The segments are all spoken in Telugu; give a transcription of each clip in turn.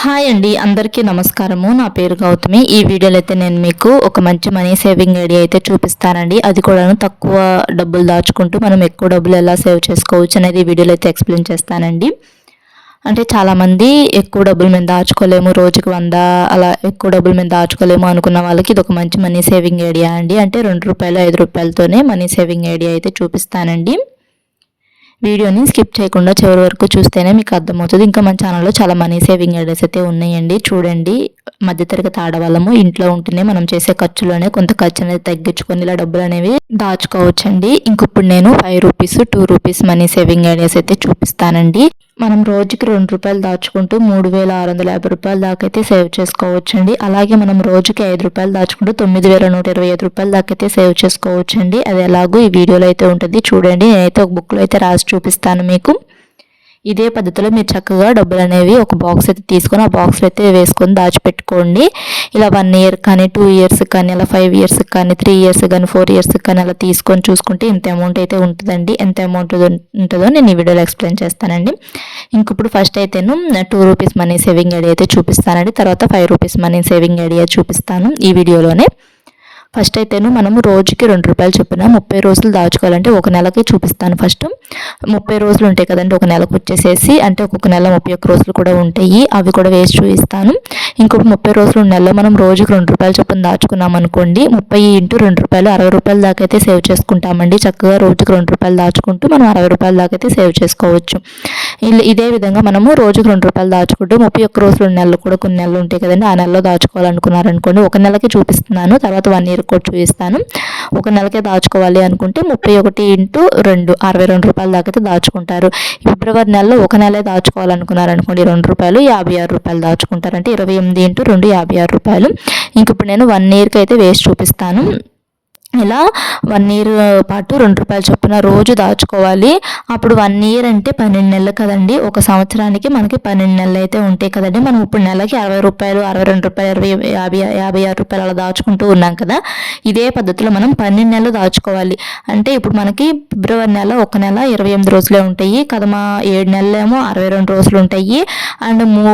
హాయ్ అండి అందరికీ నమస్కారము. నా పేరు గౌతమి. ఈ వీడియోలో అయితే నేను మీకు ఒక మంచి మనీ సేవింగ్ ఐడియా అయితే చూపిస్తానండి. అది కూడా తక్కువ డబ్బులు దాచుకుంటూ మనం ఎక్కువ డబ్బులు ఎలా సేవ్ చేసుకోవచ్చు అనేది ఈ వీడియోలో అయితే ఎక్స్ప్లెయిన్ చేస్తానండి. అంటే చాలామంది ఎక్కువ డబ్బులు మేము దాచుకోలేము రోజుకి వంద అలా ఎక్కువ డబ్బులు మేము దాచుకోలేము అనుకున్న వాళ్ళకి ఇది ఒక మంచి మనీ సేవింగ్ ఐడియా అండి. అంటే రెండు రూపాయలు ఐదు రూపాయలతోనే మనీ సేవింగ్ ఐడియా అయితే చూపిస్తానండి. వీడియోని స్కిప్ చేయకుండా చివరి వరకు చూస్తేనే మీకు అర్థమవుతుంది. ఇంకా మన ఛానల్లో చాలా మనీ సేవింగ్ ఐడియాస్ అయితే ఉన్నాయండి. చూడండి. మధ్యతరగతి ఆడవాళ్ళము ఇంట్లో ఉంటేనే మనం చేసే ఖర్చులోనే కొంత ఖర్చు అనేది తగ్గించుకొని ఇలా డబ్బులు అనేవి దాచుకోవచ్చండి. ఇంకొప్పుడు నేను five rupees two rupees money saving ideas అయితే చూపిస్తానండి. మనం రోజుకి రెండు రూపాయలు దాచుకుంటూ మూడు వేల ఆరు వందల యాభై రూపాయల దాకా అయితే సేవ్ చేసుకోవచ్చండి. అలాగే మనం రోజుకి ఐదు రూపాయలు దాచుకుంటూ తొమ్మిది వేల నూట ఇరవై ఐదు రూపాయల దాకా అయితే సేవ్ చేసుకోవచ్చండి. అది ఎలాగో ఈ వీడియోలో అయితే ఉంటుంది. చూడండి నేనైతే ఒక బుక్లో అయితే రాసి చూపిస్తాను మీకు. ఇదే పద్ధతిలో మీరు చక్కగా డబ్బులు అనేవి ఒక బాక్స్ అయితే తీసుకొని ఆ బాక్స్లో అయితే వేసుకొని దాచిపెట్టుకోండి. ఇలా వన్ ఇయర్ కానీ టూ ఇయర్స్ కానీ అలా ఫైవ్ ఇయర్స్ కానీ త్రీ ఇయర్స్ కానీ ఫోర్ ఇయర్స్ కానీ అలా తీసుకొని చూసుకుంటే ఇంత అమౌంట్ అయితే ఉంటుందండి. ఎంత అమౌంట్ ఉంటుందో నేను ఈ వీడియోలో ఎక్స్ప్లెయిన్ చేస్తానండి. ఇంక ఇప్పుడు ఫస్ట్ అయితేను two rupees money saving idea అయితే చూపిస్తానండి. తర్వాత five rupees money saving idea చూపిస్తాను ఈ వీడియోలోనే. ఫస్ట్ అయితేను మనము రోజుకి రెండు రూపాయలు చొప్పున ముప్పై రోజులు దాచుకోవాలంటే ఒక నెలకి చూపిస్తాను ఫస్ట్ ముప్పై రోజులు ఉంటాయి కదండి ఒక నెలకు వచ్చేసేసి అంటే ఒక్కొక్క నెల ముప్పై ఒక్క రోజులు కూడా ఉంటాయి. అవి కూడా వేసి చూపిస్తాను. ఇంకొక ముప్పై రోజులు నెలలో మనం రోజుకి రెండు రూపాయలు చొప్పున దాచుకున్నాం అనుకోండి ముప్పై ఇంటూ రెండు రూపాయలు అరవై రూపాయల దాకా అయితే సేవ్ చేసుకుంటామండి. చక్కగా రోజుకి రెండు రూపాయలు దాచుకుంటూ మనం అరవై రూపాయల దాకా అయితే సేవ్ చేసుకోవచ్చు. ఇదే విధంగా మనము రోజుకి రెండు రూపాయలు దాచుకుంటూ ముప్పై ఒక్క రోజులు నెలలు కూడా కొన్ని నెలలు ఉంటాయి కదండి ఆ నెలలో దాచుకోవాలనుకున్నారనుకోండి ఒక నెలకి చూపిస్తున్నాను. తర్వాత వన్ ఇయర్ కూడా చూపిస్తాను. ఒక నెలకే దాచుకోవాలి అనుకుంటే ముప్పై ఒకటి ఇంటూ రెండు అరవై రెండు రూపాయల దాకా అయితే దాచుకుంటారు. ఫిబ్రవరి నెలలో ఒక నెలే దాచుకోవాలనుకున్నారు అనుకోండి రెండు రూపాయలు యాభై ఆరు రూపాయలు దాచుకుంటారంటే ఇరవై ఎనిమిది ఇంటూ రెండు యాభై ఆరు రూపాయలు. ఇంక ఇప్పుడు నేను వన్ ఇయర్కి అయితే వేసి చూపిస్తాను. ఇలా వన్ ఇయర్ పాటు రెండు రూపాయలు చొప్పున రోజు దాచుకోవాలి. అప్పుడు వన్ ఇయర్ అంటే పన్నెండు నెలలు కదండి. ఒక సంవత్సరానికి మనకి పన్నెండు నెలలు అయితే ఉంటాయి కదండి. మనం ఇప్పుడు నెలకి అరవై రూపాయలు అరవై రెండు రూపాయలు ఇరవై యాభై యాభై ఆరు రూపాయలు అలా దాచుకుంటూ ఉన్నాం కదా. ఇదే పద్ధతిలో మనం పన్నెండు నెలలు దాచుకోవాలి. అంటే ఇప్పుడు మనకి ఫిబ్రవరి నెల ఒక నెల ఇరవై ఎనిమిది రోజులే ఉంటాయి. కదమా ఏడు నెలలేమో అరవై రెండు రోజులు ఉంటాయి. అండ్ మూ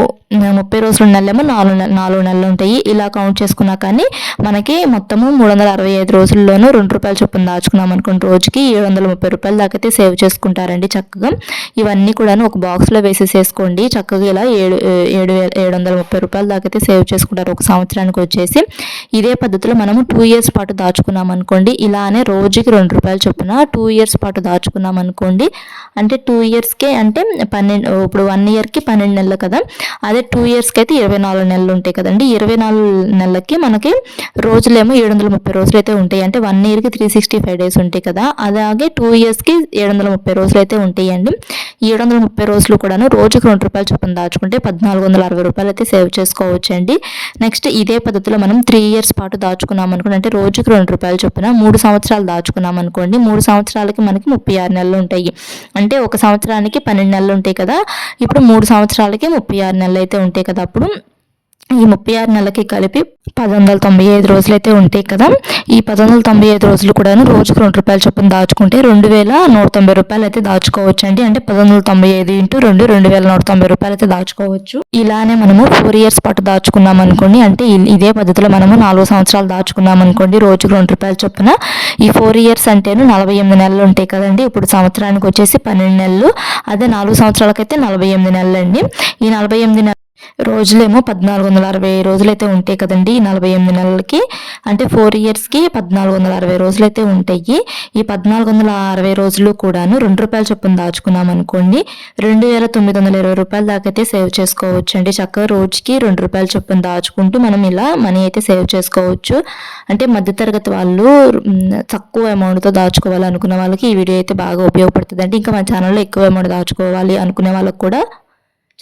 ముప్పై రోజులు నెలలేమో నాలుగు నాలుగు నెలలు ఉంటాయి. ఇలా కౌంట్ చేసుకున్నా కానీ మనకి మొత్తము మూడు వందల అరవై ఐదు రోజులు రోజుల్లోనూ రెండు రూపాయలు చొప్పున దాచుకున్నాం అనుకుంటే రోజుకి ఏడు వందల ముప్పై రూపాయల దాకా అయితే సేవ్ చేసుకుంటారండి చక్కగా. ఇవన్నీ కూడా ఒక బాక్స్లో వేసేసేసుకోండి. చక్కగా ఇలా ఏడు ఏడు ఏడు వందల ముప్పై రూపాయల దాకా అయితే సేవ్ చేసుకుంటారు ఒక సంవత్సరానికి వచ్చేసి. ఇదే పద్ధతిలో మనము టూ ఇయర్స్ పాటు దాచుకున్నాం అనుకోండి. ఇలానే రోజుకి రెండు రూపాయలు చొప్పున టూ ఇయర్స్ పాటు దాచుకున్నాం అనుకోండి. అంటే టూ ఇయర్స్కే అంటే పన్నెండు ఇప్పుడు వన్ ఇయర్కి పన్నెండు నెలలు కదా. అదే టూ ఇయర్స్కి అయితే ఇరవై నాలుగు నెలలు ఉంటాయి కదండి. ఇరవై నాలుగు నెలలకి మనకి రోజులేమో ఏడు వందల ముప్పై రోజులు అయితే ఉంటాయి. అంటే అంటే వన్ ఇయర్కి త్రీ సిక్స్టీ ఫైవ్ డేస్ ఉంటాయి కదా. అలాగే టూ ఇయర్స్కి ఏడు వందల ముప్పై రోజులు అయితే ఉంటాయండి. ఏడు వందల ముప్పై రోజులు కూడాను రోజుకు రెండు రూపాయలు చొప్పున దాచుకుంటే పద్నాలుగు వందల అరవై రూపాయలు అయితే సేవ్ చేసుకోవచ్చు అండి నెక్స్ట్ ఇదే పద్ధతిలో మనం త్రీ ఇయర్స్ పాటు దాచుకున్నాం అనుకోండి అంటే రోజుకు రెండు రూపాయలు చొప్పున మూడు సంవత్సరాలు దాచుకున్నాం అనుకోండి మూడు సంవత్సరాలకి మనకి ముప్పై ఆరు నెలలు ఉంటాయి. అంటే ఒక సంవత్సరానికి పన్నెండు నెలలు ఉంటాయి కదా. ఇప్పుడు మూడు సంవత్సరాలకి ముప్పై ఆరు నెలలు అయితే ఉంటాయి కదా. అప్పుడు ఈ ముప్పై ఆరు నెలలకి కలిపి పది వందల తొంభై ఐదు రోజులు అయితే ఉంటాయి కదా. ఈ పది వందల తొంభై ఐదు రోజులు కూడా రోజుకు రెండు రూపాయలు చొప్పున దాచుకుంటే రెండు వేల నూట తొంభై రూపాయలు అయితే దాచుకోవచ్చు అండి. అంటే పది వందల తొంభై ఐదు ఇంటూ రెండు రెండు వేల నూట తొంభై రూపాయలు అయితే దాచుకోవచ్చు. ఇలానే మనము ఫోర్ ఇయర్స్ పాటు దాచుకున్నాం అనుకోండి అంటే ఇదే పద్ధతిలో మనము నాలుగు సంవత్సరాలు దాచుకున్నాం అనుకోండి రోజుకు రెండు రూపాయల చొప్పున. ఈ ఫోర్ ఇయర్స్ అంటేను నలభై ఎనిమిది నెలలు ఉంటాయి కదండి. ఇప్పుడు సంవత్సరానికి వచ్చేసి పన్నెండు నెలలు. అదే నాలుగు సంవత్సరాలకైతే నలభై ఎనిమిది నెలలు అండి ఈ నలభై ఎనిమిది రోజులేమో పద్నాలుగు వందల అరవై రోజులైతే ఉంటాయి కదండి నలభై ఎనిమిది నెలలకి. అంటే ఫోర్ ఇయర్స్కి పద్నాలుగు వందల అరవై రోజులైతే ఉంటాయి. ఈ పద్నాలుగు వందల అరవై రోజులు కూడాను రెండు రూపాయల చొప్పున దాచుకున్నాం అనుకోండి రెండు వేల తొమ్మిది వందల ఇరవై రూపాయల దాకా అయితే సేవ్ చేసుకోవచ్చు అండి చక్కగా రోజుకి రెండు రూపాయల చొప్పున దాచుకుంటూ మనం ఇలా మనీ అయితే సేవ్ చేసుకోవచ్చు. అంటే మధ్యతరగతి వాళ్ళు తక్కువ అమౌంట్తో దాచుకోవాలి వాళ్ళకి ఈ వీడియో అయితే బాగా ఉపయోగపడుతుంది అంటే ఇంకా మన ఛానల్లో ఎక్కువ అమౌంట్ దాచుకోవాలి అనుకునే వాళ్ళకి కూడా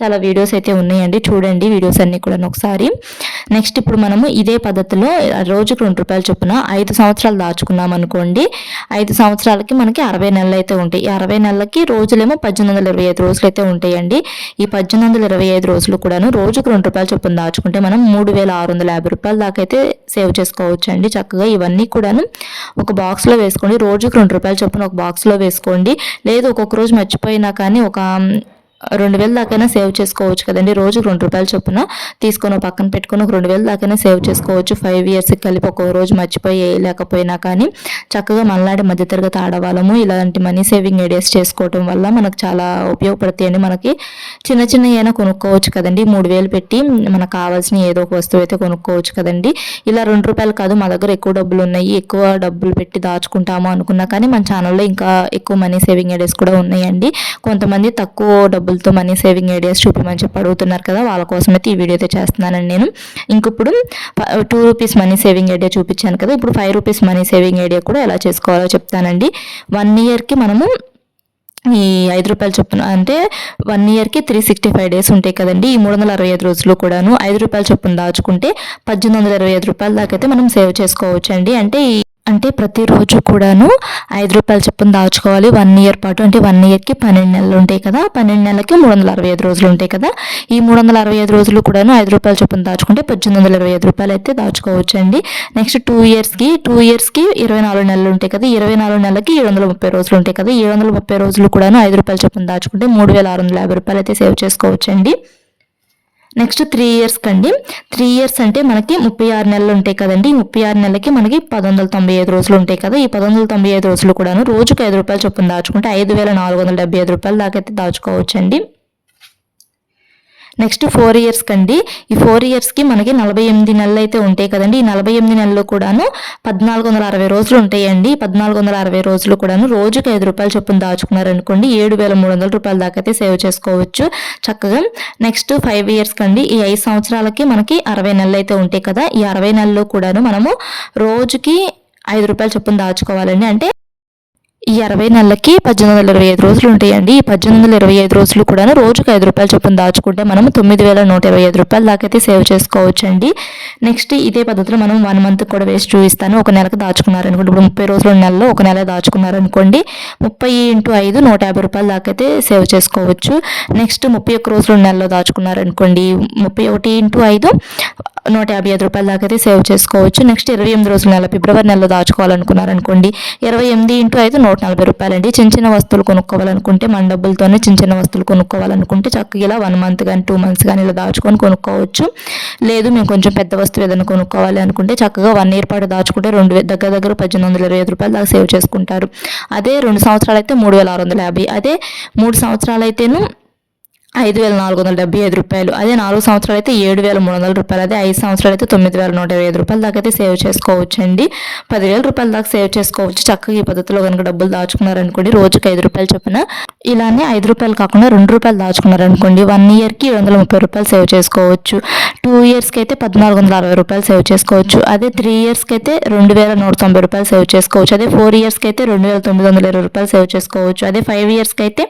చాలా వీడియోస్ అయితే ఉన్నాయండి. చూడండి వీడియోస్ అన్నీ కూడా ఒకసారి. నెక్స్ట్ ఇప్పుడు మనము ఇదే పద్ధతిలో రోజుకు రెండు రూపాయలు చొప్పున ఐదు సంవత్సరాలు దాచుకున్నాం అనుకోండి. ఐదు సంవత్సరాలకి మనకి అరవై నెలలు అయితే ఉంటాయి. ఈ అరవై నెలలకి రోజులేమో పద్దెనిమిది వందల ఇరవై ఐదు రోజులు అయితే ఉంటాయండి. ఈ పద్దెనిమిది వందల ఇరవై ఐదు రోజులు కూడాను రోజుకు రెండు రూపాయలు చొప్పున దాచుకుంటే మనం మూడు వేల ఆరు వందల యాభై రూపాయల దాకా అయితే సేవ్ చేసుకోవచ్చు అండి చక్కగా ఇవన్నీ కూడాను ఒక బాక్స్లో వేసుకోండి. రోజుకు రెండు రూపాయలు చొప్పున ఒక బాక్స్లో వేసుకోండి. లేదు ఒక్కొక్క రోజు మర్చిపోయినా కానీ ఒక రెండు వేల దాకైనా సేవ్ చేసుకోవచ్చు కదండి. రోజు రెండు రూపాయలు చొప్పున తీసుకొని పక్కన పెట్టుకొని ఒక రెండు వేల దాకైనా సేవ్ చేసుకోవచ్చు. ఫైవ్ ఇయర్స్కి కలిపి ఒక రోజు మర్చిపోయి వేయలేకపోయినా కానీ చక్కగా మళ్ళాడి మధ్యతరగతి ఆడవాళ్ళము ఇలాంటి మనీ సేవింగ్ ఐడియాస్ చేసుకోవటం వల్ల మనకు చాలా ఉపయోగపడతాయండి మనకి చిన్న చిన్న ఏమైనా కొనుక్కోవచ్చు కదండి. మూడు వేలు పెట్టి మనకు కావాల్సిన ఏదో ఒక వస్తువు అయితే కొనుక్కోవచ్చు కదండి. ఇలా రెండు రూపాయలు కాదు మా దగ్గర ఎక్కువ డబ్బులు ఉన్నాయి. ఎక్కువ డబ్బులు పెట్టి దాచుకుంటాము అనుకున్నా కానీ మన ఛానల్లో ఇంకా ఎక్కువ మనీ సేవింగ్ ఐడియాస్ కూడా ఉన్నాయండి. కొంతమంది తక్కువ డబ్బులతో మనీ సేవింగ్ ఐడియాస్ చూపించమని చెప్పి అడుగుతున్నారు కదా వాళ్ళ కోసం అయితే ఈ వీడియో అయితే చేస్తున్నానండి నేను. ఇంకప్పుడు two rupees money saving idea చూపించాను కదా ఇప్పుడు five rupees money saving idea కూడా ఎలా చేసుకోవాలో చెప్తానండి. వన్ ఇయర్కి మనము ఈ ఐదు రూపాయలు చొప్పున అంటే వన్ ఇయర్కి త్రీ సిక్స్టీ ఫైవ్ డేస్ ఉంటాయి కదండి ఈ మూడు వందల అరవై ఐదు రోజులు కూడాను ఐదు రూపాయల చొప్పున దాచుకుంటే పద్దెనిమిది వందల ఇరవై ఐదు రూపాయల దాకా అయితే మనం సేవ్ చేసుకోవచ్చు అండి అంటే ఈ అంటే ప్రతిరోజు కూడాను ఐదు రూపాయలు చొప్పున దాచుకోవాలి. వన్ ఇయర్ పాటు అంటే వన్ ఇయర్కి పన్నెండు నెలలు ఉంటాయి కదా. పన్నెండు నెలలకి మూడు వందల అరవై ఐదు రోజులు ఉంటాయి కదా. ఈ మూడు వందల అరవై ఐదు రోజులు కూడాను ఐదు రూపాయలు చొప్పున దాచుకుంటే పద్దెనిమిది వందల ఇరవై ఐదు రూపాయలు అయితే దాచుకోవచ్చు అండి నెక్స్ట్ టూ ఇయర్స్కి టూ ఇయర్స్కి ఇరవై నాలుగు నెలలు ఉంటాయి కదా. ఇరవై నాలుగు నెలలకి ఏడు వందల ముప్పై రోజులు ఉంటాయి కదా. ఏడు వందల ముప్పై రోజులు కూడాను ఐదు రూపాయలు చొప్పున దాచుకుంటే మూడు వేల ఆరు వందల యాభై రూపాయలు అయితే సేవ్ చేసుకోవచ్చు అండి నెక్స్ట్ త్రీ ఇయర్స్ కండి. త్రీ ఇయర్స్ అంటే మనకి ముప్పై ఆరు నెలలు ఉంటాయి కదండి. ముప్పై ఆరు నెలలకి మనకి పది వందల తొంభై ఐదు రోజులు ఉంటాయి కదా. ఈ పది వందల తొంభై ఐదు రోజులు కూడాను రోజుకు ఐదు రూపాయలు చొప్పున దాచుకుంటే ఐదు వేల నాలుగు వందల డెబ్బై ఐదు రూపాయలు దాకా అయితే దాచుకోవచ్చండి. నెక్స్ట్ ఫోర్ ఇయర్స్ కండి. ఈ ఫోర్ ఇయర్స్కి మనకి నలభై ఎనిమిది నెలలు అయితే ఉంటాయి కదండి. ఈ నలభై ఎనిమిది నెలలు కూడాను పద్నాలుగు వందల అరవై రోజులు ఉంటాయండి. పద్నాలుగు వందల అరవై రోజులు కూడాను రోజుకి ఐదు రూపాయలు చొప్పున దాచుకున్నారనుకోండి. ఏడు వేల మూడు వందల రూపాయల దాకా అయితే సేవ్ చేసుకోవచ్చు. చక్కగా నెక్స్ట్ ఫైవ్ ఇయర్స్ కండి. ఈ ఐదు సంవత్సరాలకి మనకి అరవై నెలలు అయితే ఉంటాయి కదా. ఈ అరవై నెలలు కూడాను మనము రోజుకి ఐదు రూపాయలు చొప్పున దాచుకోవాలండి. అంటే ఈ అరవై నెలలకి పద్దెనిమిది వందల ఇరవై ఐదు రోజులు ఉంటాయండి. ఈ పద్దెనిమిది వందల ఇరవై ఐదు రోజులు కూడా రోజుకు ఐదు రూపాయలు చొప్పున దాచుకుంటే మనం తొమ్మిది వేల నూట ఇరవై ఐదు రూపాయల దాకా అయితే సేవ్ చేసుకోవచ్చు అండి నెక్స్ట్ ఇదే పద్ధతిలో మనం వన్ మంత్ కూడా వేసి చూపిస్తాను. ఒక నెలకు దాచుకున్నారనుకోండి. ఇప్పుడు ముప్పై రోజుల నెలలో ఒక నెల దాచుకున్నారనుకోండి. ముప్పై ఇంటూ ఐదు నూట యాభై రూపాయల దాకా అయితే సేవ్ చేసుకోవచ్చు. నెక్స్ట్ ముప్పై ఒక్క రోజుల నెలలో దాచుకున్నారనుకోండి. ముప్పై ఒకటి ఇంటూ ఐదు నూట యాభై ఐదు రూపాయల దాకా అయితే సేవ్ చేసుకోవచ్చు. నెక్స్ట్ ఇరవై ఎనిమిది రోజుల నెల ఫిబ్రవరి నెలలో దాచుకోవాలనుకున్నారనుకోండి. ఇరవై ఎనిమిది ఇంటూ ఐదు నూట నలభై రూపాయలండి. చిన్న చిన్న వస్తువులు కొనుక్కోవాలనుకుంటే మన డబ్బులతోనే చిన్న చిన్న వస్తువులు కొనుక్కోవాలనుకుంటే చక్కగా ఇలా వన్ మంత్ కానీ టూ మంత్స్ కానీ ఇలా దాచుకొని కొనుక్కోవచ్చు. లేదు మేము కొంచెం పెద్ద వస్తువు ఏదైనా కొనుక్కోవాలి అనుకుంటే చక్కగా వన్ ఇయర్ పాటు దాచుకుంటే రెండు దగ్గర దగ్గర పద్దెనిమిది వందల ఇరవై ఐదు రూపాయలు దాకా సేవ్ చేసుకుంటారు. అదే రెండు సంవత్సరాలు అయితే మూడు వేల ఆరు వందల యాభై. అదే మూడు సంవత్సరాలు అయితేను ఐదు వేల నాలుగు వందల డెబ్బై ఐదు రూపాయలు. అదే నాలుగు సంవత్సరాలు అయితే ఏడు వేల మూడు వందల రూపాయలు. అదే ఐదు సంవత్సరాలు అయితే తొమ్మిది వేల నూట ఇరవై ఐదు రూపాయల దాకా అయితే సేవ్ చేసుకోవచ్చు అండి పదివేల రూపాయల దాకా సేవ్ చేసుకోవచ్చు. చక్కగా ఈ పద్ధతిలో కనుక డబ్బులు దాచుకున్నారనుకోండి రోజుకి ఐదు రూపాయలు చొప్పున. ఇలానే ఐదు రూపాయలు కాకుండా రెండు రూపాయలు దాచుకున్నారనుకోండి వన్ ఇయర్కి ఏడు వందల ముప్పై రూపాయలు సేవ్ చేసుకోవచ్చు. టూ ఇయర్స్కి అయితే పద్నాలుగు వందల అరవై రూపాయలు సేవ్ చేసుకోవచ్చు. అదే త్రీ ఇయర్స్కి అయితే రెండు వేల నూట తొంభై రూపాయలు సేవ్ చేసుకోవచ్చు. అదే ఫోర్ ఇయర్స్కి అయితే రెండు వేల తొమ్మిది వందల ఇరవై రూపాయలు సేవ్ చేసుకోవచ్చు. అదే ఫైవ్ ఇయర్స్కి అయితే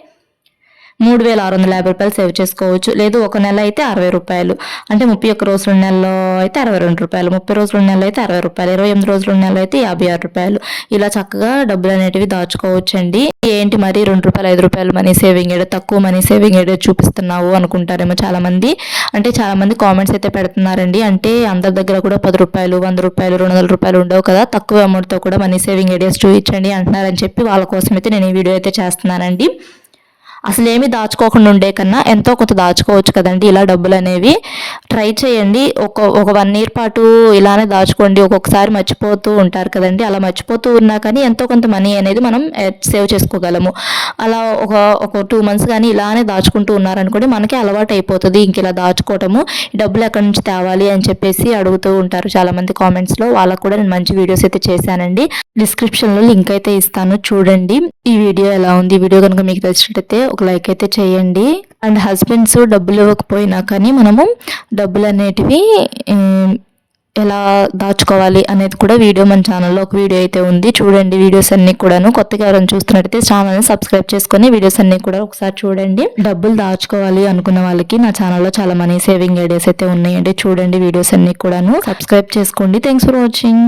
మూడు వేల ఆరు వందల యాభై రూపాయలు సేవ్ చేసుకోవచ్చు. లేదు ఒక నెల అయితే అరవై రూపాయలు. అంటే ముప్పై ఒక్క రోజుల నెలలో అయితే అరవై రెండు రూపాయలు. ముప్పై రోజుల నెల అయితే అరవై రూపాయలు. ఇరవై ఎనిమిది రోజుల నెల అయితే యాభై ఆరు రూపాయలు. ఇలా చక్కగా డబ్బులు అనేటివి దాచుకోవచ్చు అండి ఏంటి మరి రెండు రూపాయలు ఐదు రూపాయలు మనీ సేవింగ్ ఏడో తక్కువ మనీ సేవింగ్ ఏడో చూపిస్తున్నావు అనుకుంటారేమో చాలా మంది అంటే చాలా మంది కామెంట్స్ అయితే పెడుతున్నారండి. అంటే అందరి దగ్గర కూడా పది రూపాయలు వంద రూపాయలు రెండు వందల రూపాయలు ఉండవు కదా. తక్కువ అమౌంట్తో కూడా మనీ సేవింగ్ ఐడియాస్ చూపించండి అంటున్నారని చెప్పి వాళ్ళ కోసం అయితే నేను ఈ వీడియో అయితే చేస్తున్నానండి. అసలు ఏమి దాచుకోకుండా ఉండే కన్నా ఎంతో కొంత దాచుకోవచ్చు కదండి. ఇలా డబ్బులు అనేవి ట్రై చేయండి. ఒక ఒక వన్ ఇయర్ పాటు ఇలానే దాచుకోండి. ఒక్కొక్కసారి మర్చిపోతూ ఉంటారు కదండి. అలా మర్చిపోతూ ఉన్నా కానీ ఎంతో కొంత మనీ అనేది మనం సేవ్ చేసుకోగలము. అలా ఒక ఒక టూ మంత్స్ కానీ ఇలానే దాచుకుంటూ ఉన్నారనుకోండి మనకి అలవాటు అయిపోతుంది ఇంక ఇలా దాచుకోవటము డబ్బులు ఎక్కడి నుంచి తేవాలి అని చెప్పేసి అడుగుతూ ఉంటారు చాలామంది కామెంట్స్లో. వాళ్ళకు కూడా నేను మంచి వీడియోస్ అయితే చేశానండి. డిస్క్రిప్షన్లో లింక్ అయితే ఇస్తాను. చూడండి. ఈ వీడియో ఎలా ఉంది? ఈ వీడియో కనుక మీకు తెచ్చినట్టయితే ఒక లైక్ అయితే చేయండి. అండ్ హస్బెండ్స్ డబ్బులు ఇవ్వకపోయినా కానీ మనము డబ్బులు అనేటివి ఎలా దాచుకోవాలి అనేది కూడా వీడియో మన ఛానల్లో ఒక వీడియో అయితే ఉంది. చూడండి వీడియోస్ అన్ని కూడాను. కొత్తగా ఎవరైనా చూస్తున్నట్టయితే ఛానల్ని సబ్స్క్రైబ్ చేసుకొని వీడియోస్ అన్నీ కూడా ఒకసారి చూడండి. డబ్బులు దాచుకోవాలి అనుకున్న వాళ్ళకి నా ఛానల్లో చాలా మనీ సేవింగ్ ఐడియాస్ అయితే ఉన్నాయండి. చూడండి వీడియోస్ అన్ని కూడాను. సబ్స్క్రైబ్ చేసుకోండి. Thanks for watching